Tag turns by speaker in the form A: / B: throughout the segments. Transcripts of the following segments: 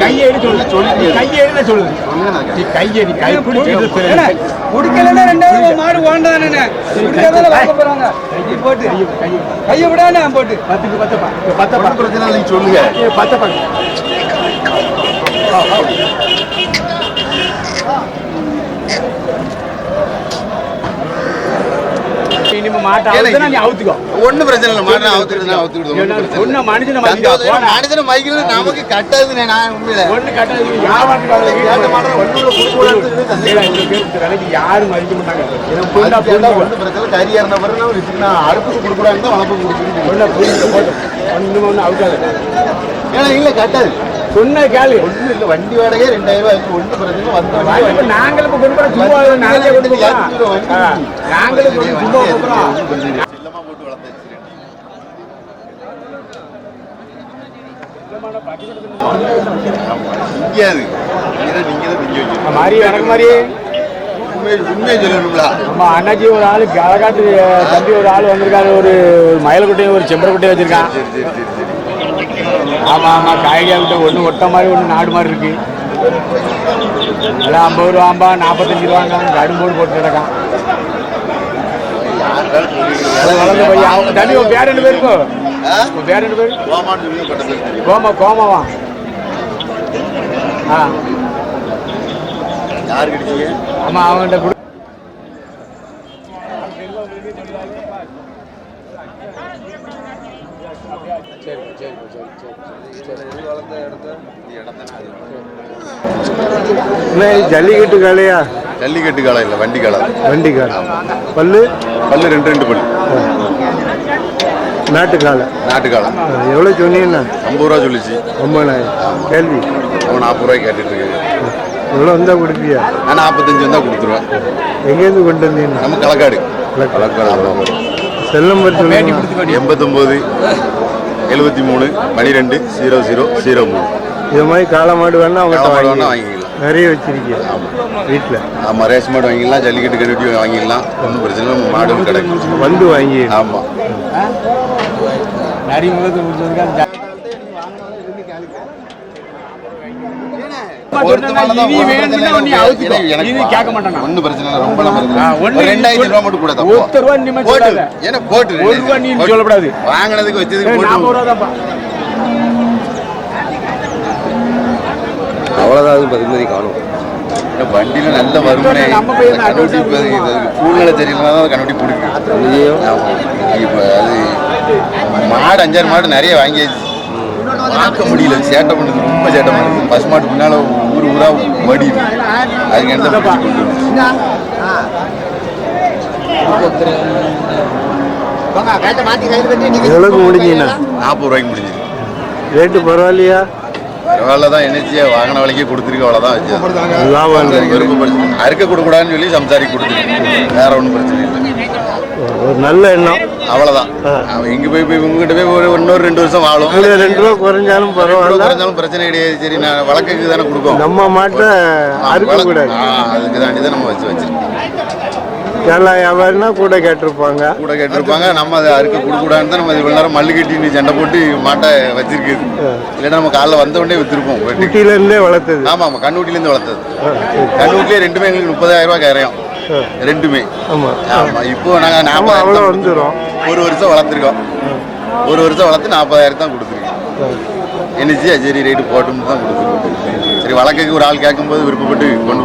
A: கையேறி சொல்லு சொல்லு கையேறி சொல்லு நீ கையேறி கை பிடிச்சி
B: குடிக்கலன்னா ரெண்டாவது மாடு ஓண்டானே குடிக்காதால வாங்க போறாங்க. நீ போட்டு. கையை விடானே போட்டு.
A: பத்துக்கு பத்தப்பா. பத்தப்பா.
C: பிரச்சனை சொல்லுங்க.
A: பத்தப்பா. மாட்ட அவுத்துனா நீ அவுத்துக்கோ
C: ஒண்ணும் பிரச்சனை இல்லை மாட்டை அவுத்துக்கிட்டு அவுத்துக்கிட்டு இல்லை.
A: மனுஷனை மதிக்க.
C: மனுஷனை மதிக்கிறது நமக்கு கட்டாதுண்ணே நான் உண்மையில
A: ஒண்ணு கட்டாது வீட்டுக்கு
C: கேட்ட மாட்டை
A: வரல.
C: ஒண்ணுல கொடுக்கூடாதுன்னு சந்தேகம்.
A: ஏடா, இந்த பேருக்கு வேலைக்கு யாரும் மதிக்க மாட்டாங்க.
C: ஒண்ணும் பிரச்சனை. கறி இறந்த பிறகு அடுப்புக்கு கொடுக்கூடாதுன்னு தான் வளர்ப்பு
A: போட்டும். ஒண்ணுமே ஒண்ணும் அவுக்காது.
C: ஏன்னா இல்லை கட்டாது
A: சொன்ன கேளு
C: ஒண்ணும் இல்லை வண்டி வாடகை ரெண்டாயிரம் ரூபாய் பிரச்சனை இல்லை. வந்த
A: நாங்களும் இப்ப கொண்டு போற சும்மா நாங்களே கொண்டு போறோம். ஆ, நாங்களும் கொண்டு சும்மா போறோம்.
C: செல்லமா போட்டு வளர்த்து வச்சிருக்கேன். ஆமா. திங்காது. நீங்க தான் திங்க வைக்கணும்.
A: மாதிரி எனக்கு மாதிரி
C: உண்மையை உண்மையை சொல்லணும்ல
A: நம்ம அண்ணாச்சி ஒரு ஆளு கலகாட்டு தம்பி ஒரு ஆள் வந்திருக்காரு ஒரு ஒரு மயிலக்குட்டையும் ஒரு செம்பரக்குட்டையும் வச்சிருக்கான்
C: சரி சரி சரி சரி
A: ஆமா ஆமா காய்கறி விட்டு ஒன்று ஒட்ட மாதிரி ஒன்று நாடு மாதிரி இருக்கு. எல்லாம் ஐம்பது ரூபாம்பா நாற்பத்தஞ்சு ரூபாங்க கடும்போடு போட்டு கிடக்கான் வளர்ந்து போய் அவன் தம்பி உன் பேர் ரெண்டு பேர் இருக்கோ
C: ஆ?
A: உன் பேர் ரெண்டு பேர். கோமா கோமாவா? ஆ.
C: யாரு கிடைச்சீங்க
A: ஆமா கொடு
D: ஜல்லிக்கட்டு காளையா?
C: ஜல்லிக்கட்டு காலம் இல்லை வண்டி காலம்
D: வண்டி காளை. பல்லு?
C: பல்லு ரெண்டு ரெண்டு பல்லு.
D: நாட்டு காளை.
C: நாட்டு காலம்
D: எவ்வளோ சொன்னீங்கன்னா?
C: ஐம்பது ரூபா சொல்லிச்சு.
D: ஒம்பதாயிரம் கேள்வி?
C: அவன் நாற்பது ரூபாய்க்கு கேட்டுட்டு இருக்கு
D: எவ்வளோ வந்தால் கொடுப்பியா?
C: நான் நாற்பத்தஞ்சு வந்தா கொடுத்துருவேன்.
D: எங்கேருந்து கொண்டு வந்தீங்கன்னா?
C: நம்ம களக்காடு களக்காடு
D: செல் நம்பர்
C: எண்பத்தொம்போது எழுபத்தி மூணு பன்னிரெண்டு ஜீரோ ஜீரோ ஜீரோ மூணு.
D: இது மாதிரி காளை மாடு வேணா அவங்ககிட்ட
C: காளை மாடு வேணா
D: வாங்கி
C: வாங்கிக்கலாம்.
D: நிறைய வச்சிருக்கீங்க வீட்டில்
C: ஆமாம் ரேஸ் மாடு வாங்கிக்கலாம் ஜல்லிக்கட்டு கட்டி வாங்கிக்கலாம் ஒன்றும் பிரச்சனை இல்லை மாடும் கிடைக்கும்
D: வந்து வாங்கி.
C: ஆமாம்? ஒன்றும் பிரச்சனை ரொம்ப
A: ஆ, ஒண்ணு நீ
C: ரெண்டாயிரத்தி
A: சொல்லு.
C: ரூபா மட்டும் கூட போட்டு.
A: சொல்லாத.
C: ஏன்னா போட்டு. வாங்கினதுக்கு வச்சதுக்கு போட்டு
A: ரூபா தான்ப்பா
E: அவ்வளோதான் பதிமதி காணும்.
C: இந்த வண்டியில நல்ல இப்ப இது சூழ்நிலை சரியில்லைனா தான் கண்ணுட்டி பிடிக்கும். இப்ப அது மாடு அஞ்சாறு மாடு நிறைய வாங்கியாச்சு. பார்க்க முடியல. சேட்டை பண்ணுது ரொம்ப சேட்டை பண்ணுது. பசு மாட்டு பின்னால ஊர் ஊரா மடியுது அதுக்கு என்ன.
D: எவ்வளோக்கு முடிஞ்சீங்கன்னா
C: நாற்பது ரூபாய்க்கு முடிஞ்சுது.
D: ரேட்டு பரவாயில்லையா?
C: பரவாயில்ல தான் என்னச்சியா வாங்கின விலைக்கே கொடுத்துருக்கு அவ்வளோதான் வச்சு. விருப்பப்படுச்சு அறுக்க கொடுக்கூடாதுன்னு சொல்லி சம்சாரிக்கு கொடுத்துருக்கு. வேற ஒன்றும் பிரச்சனை இல்லை.
D: ஒரு நல்ல எண்ணம்.
C: அவ்வளோதான் அவன் இங்கே போய் போய் உங்ககிட்ட போய் ஒரு இன்னொரு ரெண்டு வருஷம் வாழும்.
D: ரெண்டு ரூபா குறைஞ்சாலும் பரவாயில்ல.
C: குறைஞ்சாலும் பிரச்சனை கிடையாது. சரி நான் வழக்குக்கு தானே கொடுப்போம்
D: நம்ம மாட்டை
C: அதுக்கு தாண்டி தான் நம்ம வச்சு வச்சிருக்கோம்.
D: கேரளா வியாபாரினா கூட கேட்டிருப்பாங்க.
C: கூட கேட்டிருப்பாங்க. நம்ம அதை அறுக்க கொடுக்கூடாதுன்னு தான் நம்ம இவ்வளோ நேரம் மல்லு கட்டி நீ சண்டை போட்டு மாட்டை வச்சிருக்குது. இல்லைன்னா நம்ம காலைல வந்த உடனே விற்றுருப்போம் வீட்டுக்கு
D: குட்டியில இருந்தே வளர்த்தது.
C: ஆமாம் ஆமாம் கண்ணூட்டிலேருந்து வளர்த்தது. கண்ணூட்டிலே ரெண்டுமே எங்களுக்கு முப்பதாயிரம் ரூபாய் கரையும். ரெண்டுமே.
D: ஆமா.
C: ஆமா இப்போ நாங்கள் நாற்பதாயிரம்
D: அவ்வளோ வந்துடும்
C: ஒரு வருஷம் வளர்த்துருக்கோம். ஒரு வருஷம் வளர்த்து நாற்பதாயிரம் தான் கொடுத்துருக்கோம். என்னச்சு சரி ரேட்டு போட்டுன்னு தான் கொடுத்துருக்கோம். சரி வழக்குக்கு ஒரு ஆள் கேட்கும்போது விருப்பப்பட்டு கொண்டு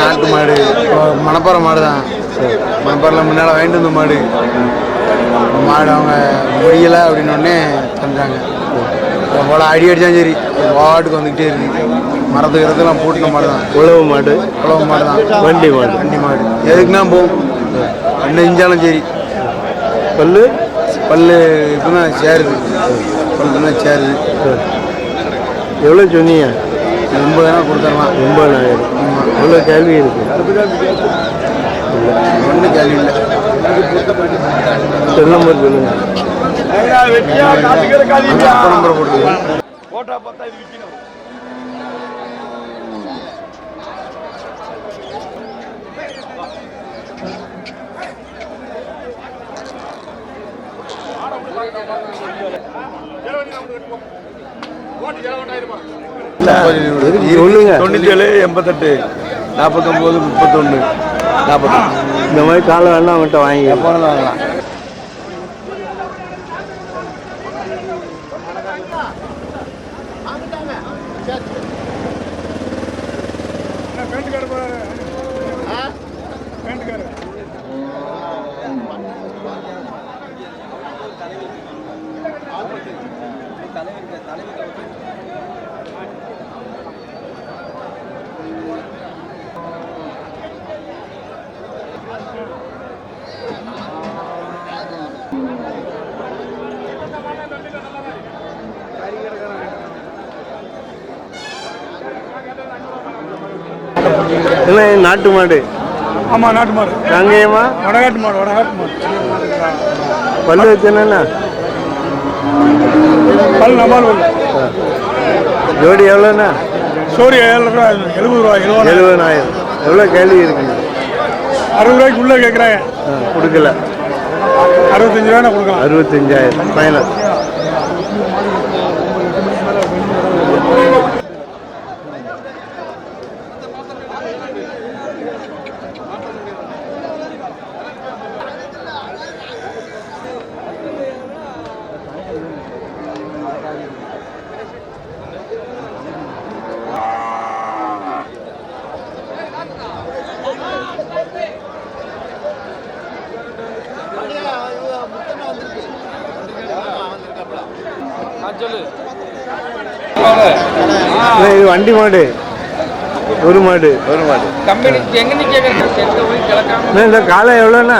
D: நாட்டு மாடு மணப்பாறை மாடு தான் மணப்பாறையில் முன்னால் வாங்கிட்டு வந்த மாடு. மாடு அவங்க முடியலை அப்படின்னோடனே தந்தாங்க. போல அடி அடிச்சாலும் சரி. பாட்டுக்கு வந்துக்கிட்டே இருக்கு. மரத்து இடத்துலாம் பூட்டின மாடு தான் உழவு மாடு. உழவு மாடு தான் வண்டி மாடு. வண்டி மாடு. எதுக்குன்னா போகும் என்ன செஞ்சாலும் சரி. பல்லு?
F: பல்லு இப்போ தான் சேருது. பல்லு தான் சேருது.
D: எவ்வளோ சொன்னீங்க?
F: ஒன்பதாயிரம் கொடுத்துடலாம்.
D: ஒம்பதாயிரம் எவ்வளோ கேள்வி இருக்கு.
F: ஒன்றும் கேள்வி இல்லை.
D: செல் நம்பர் சொல்லுங்க.
F: நம்பர் போட்டுருங்க
D: சொல்லுங்க
F: தொண்ணூற்றேழு எண்பத்தெட்டு. நாற்பத்தொம்போது முப்பத்தொன்று நாற்பத்தொன்று.
D: இந்த மாதிரி காலை வேணா அவன்கிட்ட வாங்கி
F: போனது வாங்கலாம்.
D: என்ன நாட்டு மாடு?
B: ஆமாம் நாட்டு மாடு.
D: காங்கேயமா
B: வடகாட்டு மாடு வடகாட்டு மாடு.
D: பல்லு வச்சுனா
B: பல் நம்பால் பல்
D: ஜோடி எவ்வளோண்ணா?
B: சோரி ஏழு ரூபா எழுபது ரூபா. எழுபது
D: எழுபதாயிரம். எவ்வளோ கேள்வி இருக்குங்க
B: அறுபது ரூபாய்க்கு உள்ளே கேட்குறாங்க.
D: கொடுக்கல.
B: அறுபத்தஞ்சு ரூபா கொடுக்கலாம்.
D: அறுபத்தஞ்சாயிரம். ஃபைனல் வண்டி மாடு. ஒரு மாடு.
G: ஒரு மாடு.
D: இந்த காலை எவ்வளோண்ணா?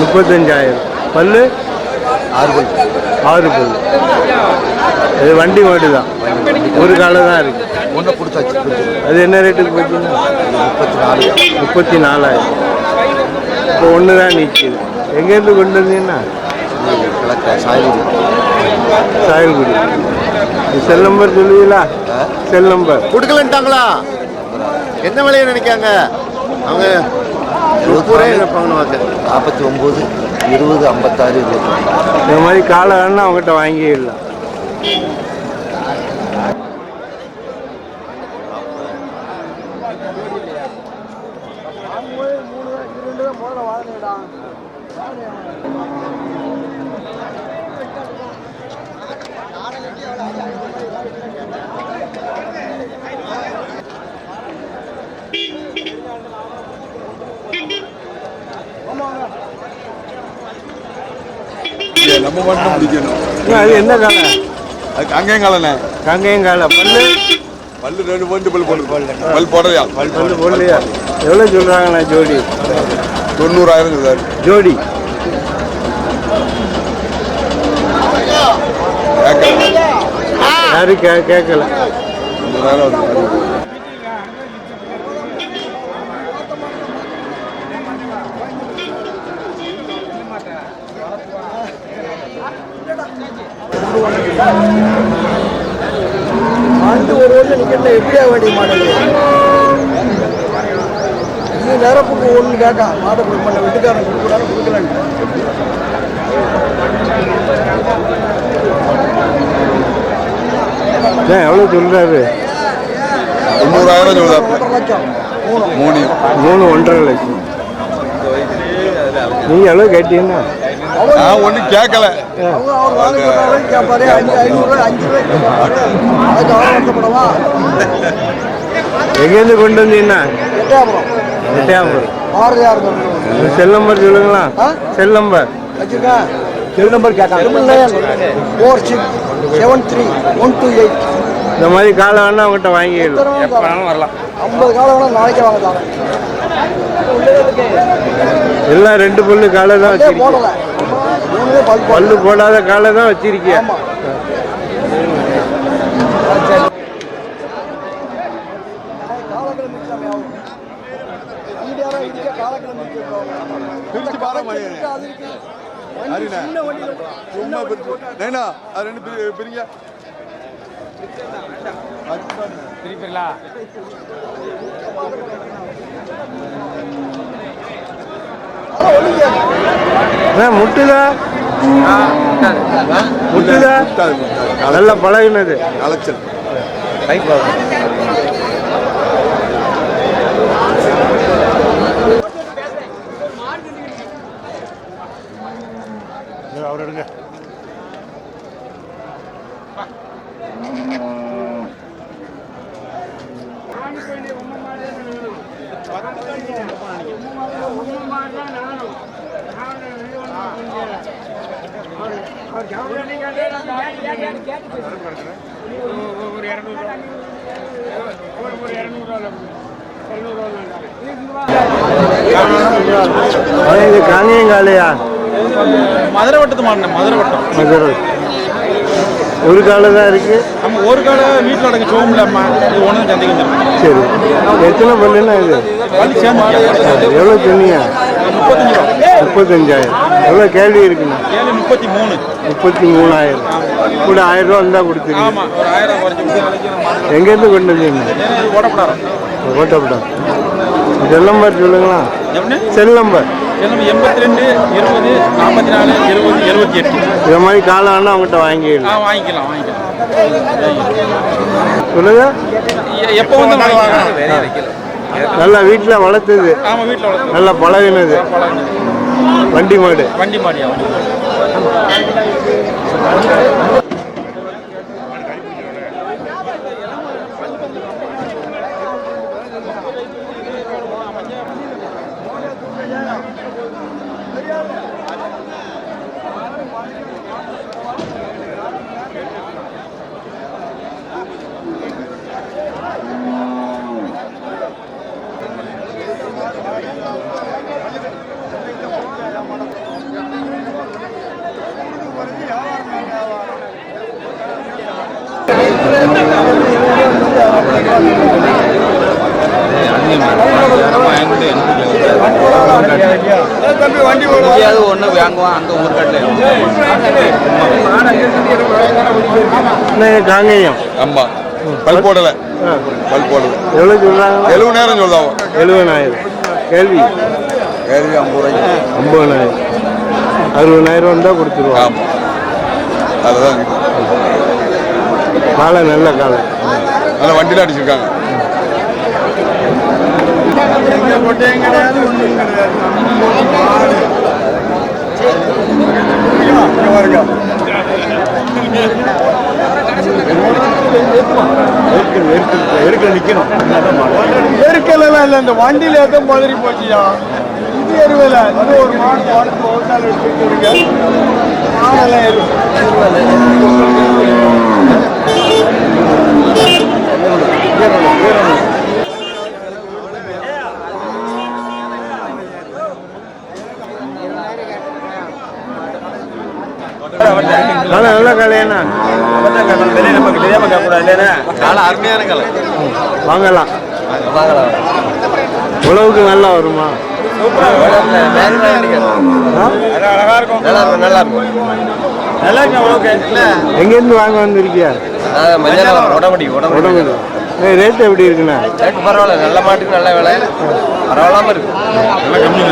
D: முப்பத்தஞ்சாயிரம். பல்லு?
G: ஆறு பல்
D: ஆறு பல்லு. இது வண்டி மாடு தான் ஒரு காலை தான் இருக்கு.
G: ஒன்றை கொடுத்தாச்சு.
D: அது என்ன ரேட்டுக்கு போச்சுன்னா
G: முப்பத்தி நாலு
D: முப்பத்தி நாலாயிரம் இப்போ ஒன்று தான் நிற்கிது எங்கேருந்து கொண்டு வந்தீங்கன்னா
G: கிழக்க சாயல்
D: சாயல்குடி. செல் நம்பர் சொல்லுவீங்களா? செல் நம்பர்
G: கொடுக்கலன்ட்டாங்களா? என்ன விலையை நினைக்காங்க? அவங்க
D: இருப்பாங்க
G: நாற்பத்தி ஒம்பது இருபது ஐம்பத்தாறு இருபத்தி
D: இந்த மாதிரி காலை வேணா அவங்ககிட்ட வாங்கிடலாம்.
E: நம்ம மட்டும் பிடிக்கணும்.
D: அண்ணா, அது என்ன காலை?
E: அதுக்கு அங்கேயும் காலண்ணே
D: கங்கையும் காலை பல்லு?
E: பல்லு ரெண்டு போட்டு பல் போடு. பல் போடலையா?
D: பல்லு போடலையா? எவ்வளோ சொல்கிறாங்கண்ணா ஜோடி?
E: தொண்ணூறாயிரம் சொல்றாரு
D: ஜோடி யாரும் கே கேட்கல.
E: தொண்ணூறாயிரம் வருது
B: ஆண்டு ஒரு வருஷம் நிற்கிறத எப்படியா வேண்டிய மாடல் இது நிரப்புக்கு ஒன்று கேட்டா மாடை கொடுக்க மாட்டேன் வீட்டுக்காரன் கொடுக்குறாரு கொடுக்கலன்னு
D: ஏன் எவ்வளோ சொல்கிறாரு
E: தொண்ணூறாயிரம்
B: மூணு
E: மூணு.
D: ஒன்றரை லட்சம். நீங்கள் எவ்வளோ கேட்டீங்கன்னா?
E: நான் ஒன்றும் கேட்கல
D: எங்கேருந்து கொண்டு வந்தீங்கன்னா?
B: எட்டயபுரம் பாரதியார்
D: செல் நம்பர் சொல்லுங்களா? செல் நம்பர்
B: வச்சிருக்கேன் cell number four six seven three one two eight
D: இந்த மாதிரி காலை வேணா அவங்ககிட்ட வாங்கிடலாம்
B: வரலாம். ஐம்பது காலம் வேணா நாளைக்கே வாங்கலாம்
D: எல்லாம் ரெண்டு பல்லு காலை தான் வச்சிருக்கீங்க பல்லு போடாத காலை தான் வச்சிருக்கீங்க
E: பிரிச்சு பாரு மணி நைனா அது ரெண்டு பிரி- பிரிங்க.
B: திருப்பிங்களா
D: அண்ணா, முட்டுதா. முட்டுதா
E: முட்டாது, முட்டாது.
D: நல்ல பழகினது.
E: அலைச்சல்.
B: ஒரு இரநூறு ஒரு இரநூறுவா
D: இது
H: மதுரை வட்டத்து மாடினேன் மதுரை வட்டம்.
D: மதுரை. ஒரு காலை தான் இருக்கு
H: நம்ம ஒரு காலை வீட்டில் அடங்க சோமில் அம்மா. இது ஒன்று சந்தைக்கு
D: சரி. எத்தனை பல்லுன்னா இது? எவ்வளோ சொன்னீங்க முப்பத்தஞ்சாயிரம். எவ்வளோ கேள்வி இருக்குண்ணா
H: முப்பத்தி மூணு.
D: முப்பத்தி மூணாயிரம். கூட ஆயிரம் ரூபா இருந்தால் கொடுத்துருங்க. எங்கேருந்து கொண்டு வந்தீங்க? ஓட்டப்படம் செல் நம்பர் சொல்லுங்களா? Cell number.
H: எண்பத்தி ரெண்டு இருபது நாற்பத்தி நாலு இருபது எழுபத்தி எட்டு.
D: இதை மாதிரி காலம் ஆனால் அவங்ககிட்ட
H: ஆ
D: வாங்கிடலாம்
H: வாங்கிக்கலாம் வாங்கிக்கலாம்.
D: சொல்லுங்க.
H: எப்போ வந்து வாங்கிக்கலாம்?
D: நல்லா வீட்டில் வளர்த்தது. நல்லா பழகினது. வண்டி மாடு.
H: வண்டி மாடியா
I: எங்கேயாவது ஒன்று வாங்குவான் அந்த ஊர்
D: என்ன காங்கேயம்?
E: ஆமா. பல் போடல. பல் போடல.
D: எவ்வளோ சொல்கிறாங்க
E: எழுபது நேரம் சொல்லாவும்
D: எழுபதாயிரம். கேள்வி?
E: கேள்வி ஐம்பது ரூபாய்க்கு.
D: ஐம்பதாயிரம். அறுபதாயிரம் வந்தால் கொடுத்துருவோம்.
E: ஆமா. அதுதான்.
D: காலை நல்ல காலை.
E: நல்லா வண்டியில் அடிச்சிருக்காங்க.
D: எருக்கெல்லாம் இல்லை இந்த வண்டியில் எதுவும் மாதிரி போச்சியா? இது எருவல அது ஒரு மாடு மாடு ஒரு நாள் எடுத்துருங்க மாடெல்லாம் எரு நல்ல நல்ல கலையண்ணா
H: அருமையான கலை
D: வாங்கலாம். உழவுக்கு நல்லா வருமா ஆ?
H: அழகா இருக்கும் நல்லா இருக்கும் நல்லா இல்லை
D: எங்கேருந்து வாங்க வந்திருக்கியா?
H: உடம்படி
D: உடம்பு ரேட் எப்படி இருக்குண்ணா?
H: ரேட்டு பரவாயில்ல நல்ல மாட்டுக்கு நல்ல விலை. பரவாயில்லாம இருக்கு. நல்ல கம்மி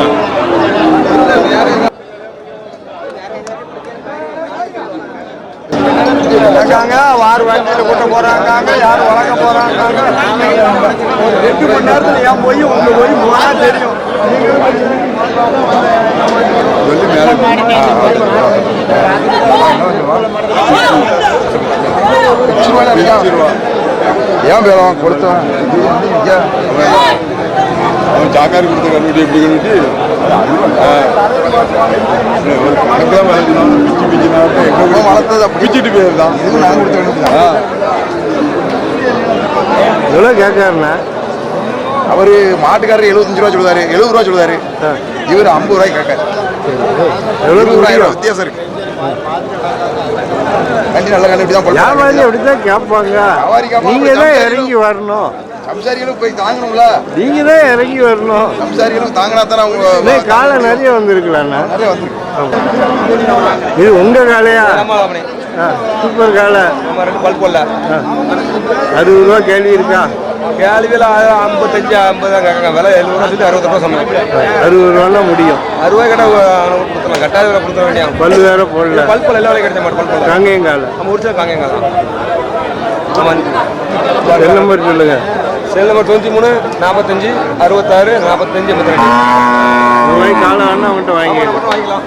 D: இருக்காங்க வார் வண்டியில் கூட்ட போறாங்க யார் வளர்க்க போறாங்க ஒரு ரெண்டு மணி நேரத்தில் ஏன் போய் உங்க போய் போனா தெரியும்.
E: சொல்லி மேலே ஏன் பேரம் கொடுத்தவன்? அவன் சாக்காரி கொடுத்த கண்ணுட்டி எப்படி கண்ணுட்டி கணக்கெல்லாம் வளர்க்கணும் பிச்சு பிச்சுனாக்க எங்க வளர்த்தது பிச்சுட்டு போயிருந்தான் இது நான் கொடுத்த கண்ணுட்டி
D: எவ்வளோ கேட்காருண்ணா
B: அவரு மாட்டுக்காரர் எழுபத்தஞ்சு ரூபா சொல்லுவாரு எழுபது ரூபா சொல்லுவாரு இவர் ஐம்பது ரூபாய்க்கு கேட்காரு.
D: எவ்வளவு
B: இருபதாயிரம்
D: முடியும்
B: வித்தியாசம் இருக்கு. கண்டி நல்ல கண்டி தான்
D: வியாபாரி அப்படித்தான் கேட்பாங்க. நீங்க தான் இறங்கி வரணும்.
B: சம்சாரிகளும் போய் தாங்கணும்ல?
D: நீங்க தான் இறங்கி வரணும்.
B: சம்சாரிகளும் தாங்கினா தானே அவங்க
D: இன்னும் காலை நிறைய வந்திருக்கலாண்ணா
B: நிறைய வந்துருக்கு.
D: இது உங்க காலையா? சூப்பர் காலை.
F: ரெண்டு பல்ப்
D: ஆ. அறுபது ரூபா கேள்வி இருக்கா?
F: கேள்வியில் ஐம்பத்தஞ்சு ஐம்பது தான் கேட்காங்க விலை எழுபது ரூபா சொல்லி அறுபது ரூபா சம்பளம்
D: அறுபது ரூபான்னா முடியும்
F: அறுபது கடை கொடுத்துலாம் கட்டாய விலை கொடுத்துட வேண்டிய
D: பல்லு வேற போடல.
F: பல்ப் எல்லா விலையும் கிடைச்ச மாட்டேன் பல்ப்
D: காங்கேயம் காலை
F: நம்ம ஒரு சில காங்கங்க தான். ஆமாம்
D: செல் நம்பர் சொல்லுங்க.
F: செல் நம்பர் தொண்ணூற்றி மூணு நாற்பத்தஞ்சு அறுபத்தாறு நாற்பத்தஞ்சு எண்பத்தி ரெண்டு
D: இந்த மாதிரி காலை வேணா அவன்கிட்ட வாங்கிக்கலாம்.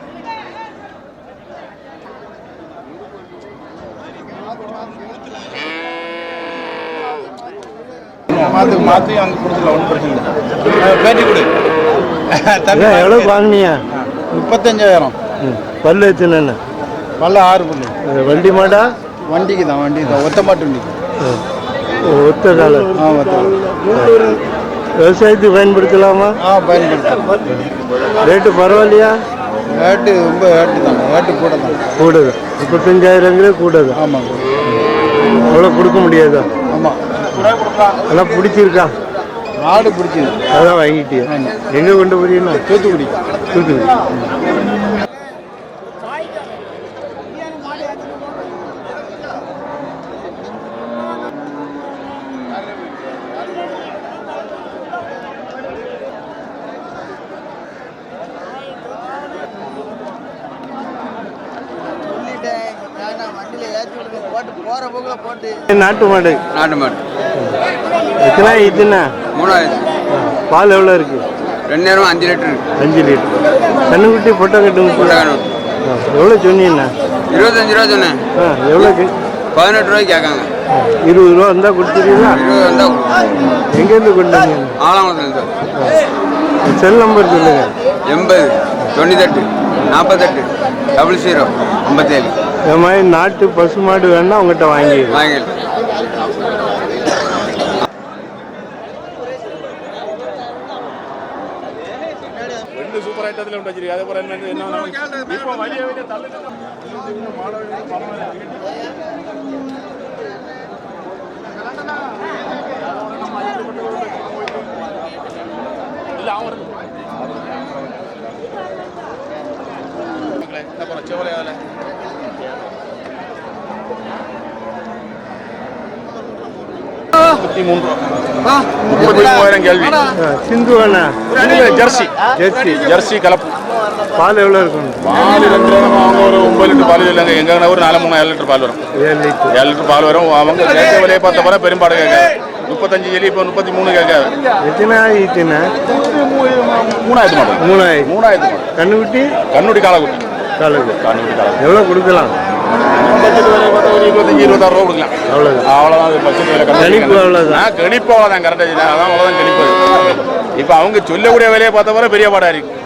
B: மாற்றி மாற்றி அங்கே கொடுத்துக்கலாம் ஒன்றும் பிரச்சனை இல்லை பேட்டி கொடு.
D: இதான் எவ்வளோ வாங்கினிய
B: முப்பத்தஞ்சாயிரம்.
D: பல்லு எத்தனை
B: பல்ல ஆறு
D: வண்டி மாடா?
B: வண்டிக்கு தான் வண்டி தான். ஒத்த மாட்டு வண்டிக்கு
D: ஒத்த காலை.
B: ஆ ஒத்த
D: விவசாயத்துக்கு பயன்படுத்தலாமா?
B: ஆ பயன்படுத்தலாம்.
D: ரேட்டு பரவாயில்லையா?
B: ரேட்டு ரொம்ப ரேட்டு தான். ரேட்டு கூட தான்.
D: கூடுது முப்பத்தஞ்சாயிரங்கிறே கூடுது
B: ஆமாம்
D: அவ்வளோ கொடுக்க முடியாதா?
B: ஆமாம்
D: அதெல்லாம் பிடிச்சிருக்கா?
B: ஆடு பிடிச்சிது
D: அதான் வாங்கிட்டியா? எங்கே கொண்டு போறீங்கன்னா
B: தூத்துக்குடி.
D: தூத்துக்குடி. நாட்டு மாடு.
J: நாட்டு மாடு.
D: எத்தனை இதுண்ணா
J: மூணாயிரம்
D: பால் எவ்வளோ இருக்கு?
J: ரெண்டு நேரம் அஞ்சு லிட்டர்
D: அஞ்சு லிட்டர். கண்ணுக்குட்டி பொட்டை கட்டுங்க எவ்வளோ சொன்னீங்கண்ணா?
J: இருபத்தஞ்சு ரூபா சொன்னேன்.
D: ஆ எவ்வளோக்கு
J: பதினெட்டு ரூபாய்க்கு கேட்காங்க.
D: இருபது ரூபா இருந்தால் கொடுத்துருவீங்களா?
J: இருபது வந்தா
D: எங்கேருந்து கொண்டு வந்தீங்க?
J: ஆலங்குளத்தில்
D: செல் நம்பர் சொல்லுங்க.
J: எண்பது தொண்ணூத்தெட்டு நாற்பத்தெட்டு டபுள் ஜீரோ ஐம்பத்தேழு.
D: இந்த மாதிரி நாட்டு பசு மாடு வேணா உங்கள்கிட்ட வாங்கிடுங்க.
J: வாங்கிடலாம்
H: ரெண்டு சூப்பர் ஐட்டத்தில் உண்டு வச்சிருக்கு அதே போல என்ன என்ன இப்போ வழிய வழிய தள்ளு இல்ல அவன் அப்புறம் செவலை அதில் முப்பத்தி மூணு ரூபா முப்பத்தி மூவாயிரம் கேள்வி.
D: சிந்து
H: ஜெர்சி
D: ஜெர்சி
H: ஜெர்சி கலப்பு.
D: பால் எவ்வளோ இருக்கும்?
H: பால் ரெண்டு அவங்க ஒரு ஒன்பது லிட்டர் பால் இல்லைங்க. எங்க ஒரு நாலு மூணு ஏழு லிட்டர் பால் வரும்.
D: ஏழு லிட்டர்.
H: ஏழு லிட்டர் பால் வரும். அவங்க கேட்க விலையை பார்த்த பிறகு பெரும்பாடு கேட்காது. முப்பத்தஞ்சு சொல்லி இப்போ முப்பத்தி மூணு கேட்காது.
D: எத்தனை ஆயிடுச்சுண்ணா
H: மூணாயிரத்து மாடு.
D: மூணாயிரம்.
H: மூணாயிரத்து
D: கண்ணுக்குட்டி?
H: கண்ணுடி காலக்குட்டி.
D: காலுக்கு
H: கண்ணுடி காலக்குட்டி.
D: எவ்வளோ கொடுக்கலாம்?
H: பட்ஜெட் விலையை பார்த்தா ஒரு இருபத்தஞ்சு இருபத்தாறு ரூபா கொடுக்கலாம்
D: அவ்வளோதான்
H: அவ்வளோதான் அது பட்ஜெட் விலை கண்ணுடி
D: கணிப்பு அவ்வளவுதான்.
H: ஆ, கணிப்பு அவ்வளோதான் கரெக்டாக அதான் அவ்வளோதான் கணிப்பு இப்போ அவங்க சொல்லக்கூடிய விலையை பார்த்த பிறகு பெரிய பாடா இருக்கு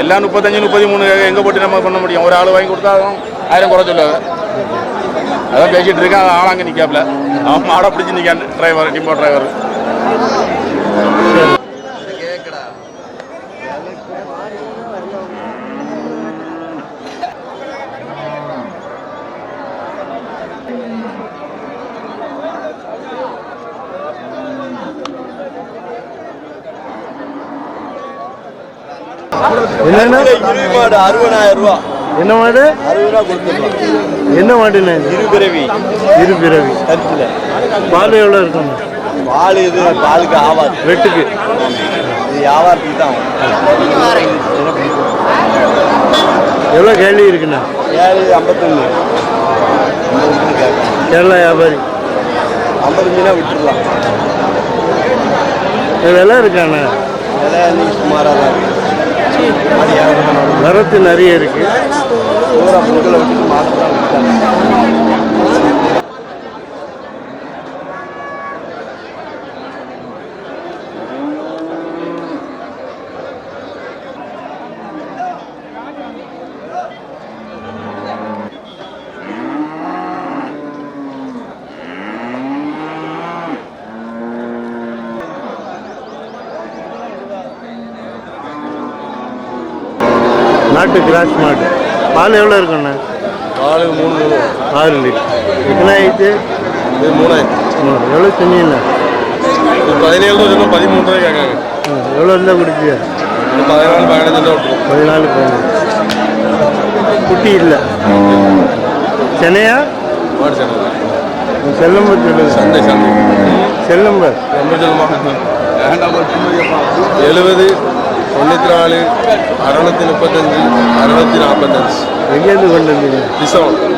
H: எல்லாம் முப்பத்தஞ்சு முப்பத்தி மூணு எங்கே போட்டு நம்ம பண்ண முடியும் ஒரு ஆள் வாங்கி கொடுத்தாலும் ஆயிரம் குறை சொல்லாது அதான் பேசிட்டு இருக்கேன் அவன் ஆளாங்க நிற்காப்ல அவன் மாடை பிடிச்சி நிற்கான் டிரைவர் டிம்போ டிரைவர்
D: என்னண்ணா
K: மாடு அறுபதாயிரம் ரூபா.
D: என்ன மாடு?
K: அறுபது ரூபா கொடுத்துருவோம்
D: என்ன மாடுண்ணா இது?
K: இருபிறவி.
D: இரு பிறவி
K: கருத்தில்.
D: பால் எவ்வளோ இருக்கும்?
K: பால் இது பாலுக்கு ஆவாது.
D: வெட்டுக்கு.
K: இது வியாபாரத்துக்கு தான்.
D: எவ்வளோ கேள்வி இருக்குண்ணா?
L: ஏழு ஐம்பத்தொன்று
D: கேரளா வியாபாரி.
L: ஐம்பத்தஞ்சுனா விட்டுருலாம்
D: இது விலை இருக்காண்ணா
L: விலை சுமாராக தான் இருக்கு.
D: வரத்து நிறைய இருக்கு. நாட்டு கிராஸ் மாடு பால் எவ்வளோ இருக்குண்ணா
L: நாலு மூணு மூணு
D: ஆறு லிட்டர். எத்தனை ஆயிடுச்சு?
L: இது மூணாயிரம்.
D: ம், எவ்வளோ சொன்னீங்கண்ணா
L: பதினேழு ரூபா பதிமூணு ரூபாய் கேட்காங்க.
D: எவ்வளோ இருந்தால்
L: இது பதினாலு பதினஞ்சு ரூபா விட்டுருவோம்
D: பதினாலு பதினஞ்சு குட்டி இல்லை. சென்னையா?
L: மாடு சேனல்
D: செல்லம்பர் சொல்லுங்க.
L: சந்தை சந்தை.
D: செல்லம்பர்.
L: ரொம்ப சொல்லுமா? எழுபது தொண்ணூற்றி நாலு அறுநூத்தி முப்பத்தஞ்சு அறுநூத்தி நாற்பத்தஞ்சு
D: எங்கேருந்து கொண்டு வந்தீங்க?
L: டிசம்பர்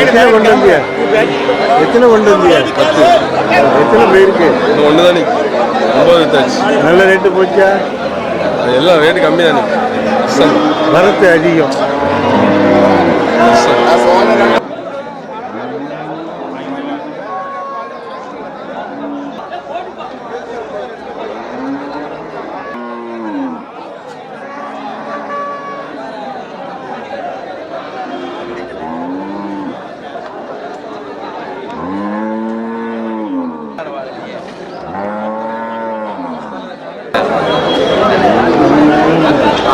D: எத்தனை கொண்டு வந்தியா எத்தனை கொண்டு வந்தியா பத்து. எத்தனை
L: இந்த ஒன்று தான் ஒம்பது வித்தாச்சு
D: நல்ல ரேட்டு போச்சா?
L: எல்லாம் ரேட்டு கம்மி தான்
D: வரத்து அதிகம்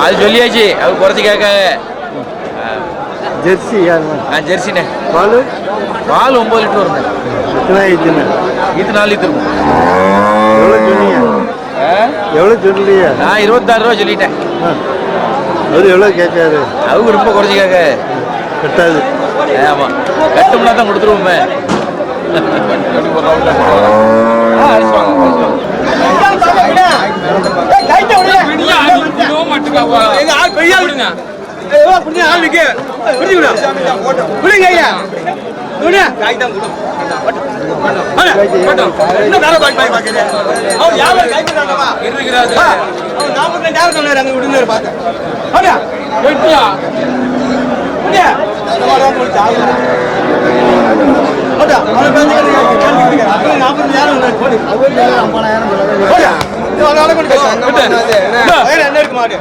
F: அது கேட்காங்க
D: ஜெர்சி
F: நான் ஜெர்சிண்ணே.
D: பால்?
F: பால் ஒம்பது லிட்டர் வருங்க
D: எத்தனை ஆயிடுச்சுண்ணா
F: இது நாலு லிட்டர்
D: எவ்வளோ சொன்னீங்க? எவ்வளோ சொல்லலையா
F: நான் இருபத்தாறு ரூபா சொல்லிட்டேன்.
D: ஆ. அவர் எவ்வளோ கேட்காரு?
F: அவங்க ரொம்ப குறைச்சி கேட்க.
D: கட்டாது.
F: ஆமாம் கட்டும்னா தான் கொடுத்துருவோமே. ஆ, பெரிய விடுங்க புரிஞ்சு ஆள் நிக்க. புரிஞ்சுக்கணும் புரியுங்க ஐயா. நாற்பது அடிச்சு வாங்க, அடிச்சு வாங்க.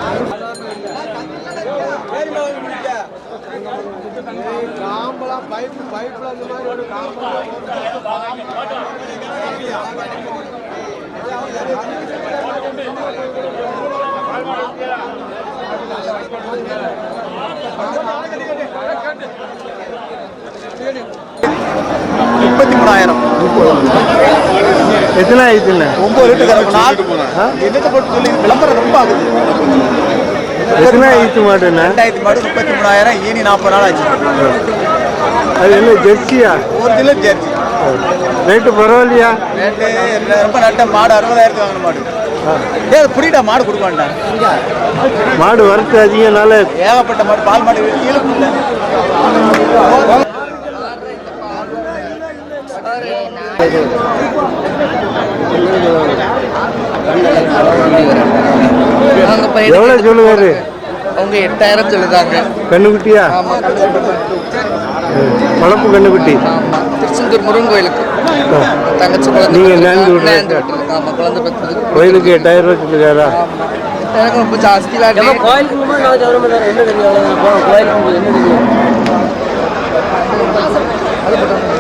L: முப்பத்தி மூணாயிரம்.
D: எத்தனை ஆயிடுச்சுண்ணா
L: கறக்கணும்
D: ஆ?
L: என்னத்தை போட்டு சொல்லி விளம்பரம் ரொம்ப ஆகுது.
D: எத்தனை ஆயிடுச்சு மாடுண்ணா?
L: ரெண்டாயிரத்தி மாடு முப்பத்தி மூணாயிரம் ஈனி நாற்பது நாள் ஆச்சு.
D: அது என்ன ஜெர்சியா?
L: Original jersey.
D: ரேட்டு பரவாயில்லையா?
L: ரேட்டு ரொம்ப நட்ட மாடு அறுபதாயிரத்துக்கு வாங்கின மாடு. ஏ புரியடா மாடு கொடுக்க
D: மாடு வரத்து அதிகனால
L: ஏகப்பட்ட மாடு பால் மாடு இழுப்பு இல்லை.
D: எவ்வளோ சொல்லுவாரு?
M: அவங்க எட்டாயிரம் சொல்லுதாங்க.
D: கண்ணுக்குட்டியா வளர்ப்பு கண்ணுக்குட்டி
M: திருச்செந்தூர் முருகன் கோயிலுக்கு. தங்கச்சி குழந்தை
D: நீங்க
M: பெற்றிருக்கா.
D: நேர்ந்து விடுறீங்க.
M: நேர்ந்து விட்டுருக்கு. ஆமா குழந்தை பெற்றதுக்கு
D: கோயிலுக்கு எட்டாயிரம் ரூபா சொல்லுறாரா
M: எனக்கு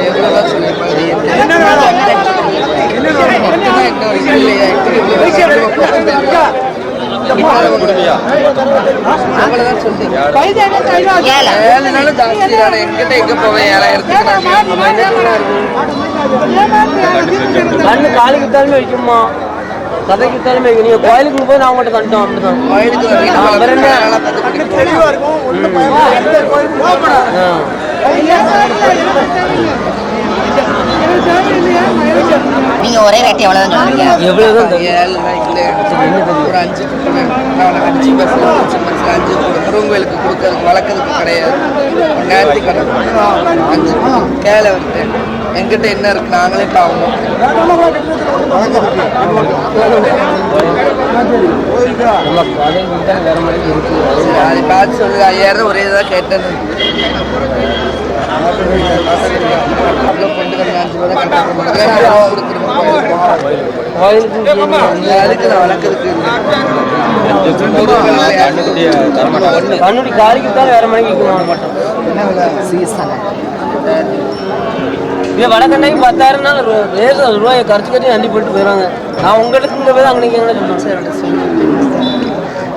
M: எவ்வளோ சொல்லியிருப்பாங்க அவ்வளவுதான் சொல்றீங்க? ஏழு நாள் ஜாஸ்தி தானே எங்கிட்ட எங்க போவேன் ஏழாயிரத்துக்கு
N: காலுக்கு வித்தாலுமே வைக்குமா? வித்தாலுமே வைக்கும் நீங்க கோயிலுக்கு போய் நான் உங்கள்கிட்ட கண்டோம் அப்படிதான்
M: கோயிலுக்கு
N: என்ன?
M: நல்லா பார்த்து பிடிக்கும்.
O: நீங்க ஒரே ரேட் எவ்வளவு சொல்றீங்க
N: எவ்வளவுதான் தரும்?
M: ஏழு ரூபாய்க்குள்ள ஒரு அஞ்சு அஞ்சு பஸ் அஞ்சு பஸ் அஞ்சு கொடு- முருகன் கோயிலுக்கு கொடுக்கறதுக்கு வளர்க்கறதுக்கு கிடையாது. நேர்த்தி கடன் அஞ்சு கேளை வந்து எங்கிட்ட என்ன இருக்கு? நாங்களே பாவம். அது பார்த்து சொல்லு ஐயாயிரம் ஒரே இதாக கேட்டேன் அவ்வளோ கொண்டு தான் கட்டணும் கொடுத்துருவோம்
N: கோயிலுக்கு கேணி.
M: அதுக்கு நான் வளர்க்கறதுக்கு
N: வடக்கண்ணைக்கு பத்தாயிரம் நாள் கரைச்சி கட்டி நண்டி போட்டு போயிடுவாங்க நான் உங்களுக்கு இங்கே போய் அங்கே நிற்கணும்னு சொல்லுவேன்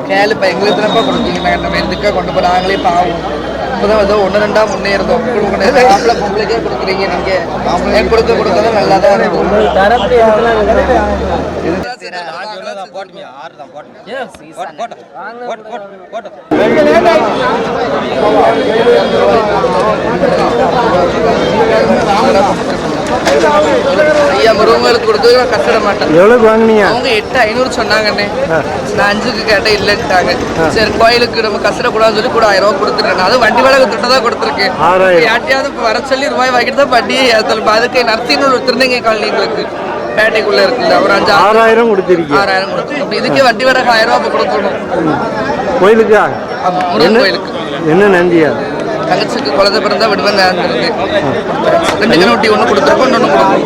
M: கேளுப்பா எங்களுக்கு தானப்பா கொடுத்தீங்க நம்ம எதுக்காக கொண்டு போய் நாங்களே பாவம் இப்போதான் ஏதோ ஒன்று ரெண்டா முன்னேறதோம் ஆம்பளை பொம்பளைக்கே கொடுக்குறீங்க நீங்க. எனக்கு கொடுக்க கொடுக்க நல்லா தான்
N: எடுக்கலாம்
M: ஐயா முருகங்களுக்கு கொடுத்து கட்டிட மாட்டேன்.
D: எவ்வளோக்கு வாங்கினீங்க?
M: அவங்க எட்டு ஐநூறு சொன்னாங்கண்ணே. நான் அஞ்சுக்கு கேட்டேன் இல்லைன்ட்டாங்க. சரி கோயிலுக்கு நம்ம கஷ்டக்கூடாதுன்னு சொல்லி கூட ஆயிரம் ரூபாய் கொடுத்துருக்கேன் அது வண்டி வாடகை தொட்டு தான் கொடுத்துருக்கேன். யார்ட்டையாவது வர சொல்லி ரூபாய் வாங்கிட்டு தான் வண்டி ஏற்றல அதுக்கு நர்த்தின்னு திருநங்கை காலனி எங்களுக்கு. பேட்டைக்குள்ள இருக்குல்ல ஒரு அஞ்சு ஆறு-
D: ஆறாயிரம் கொடுத்துருக்கீங்க.
M: ஆறாயிரம் கொடுத்துருக்கோம். இதுக்கே வண்டி வாடகை ஆயிரம் ரூபாய் கொடுக்கணும்
D: கோயிலுக்கா?
M: முருகன் கோயிலுக்கு.
D: என்ன நன்றியா?
M: தங்கச்சிக்கு குழந்தை பிறந்தா விடுவேன் நேரம் ரெண்டு கண்ணூட்டி ஒன்று கொடுத்துருக்கோம் இன்னொன்று
D: கொடுக்கும்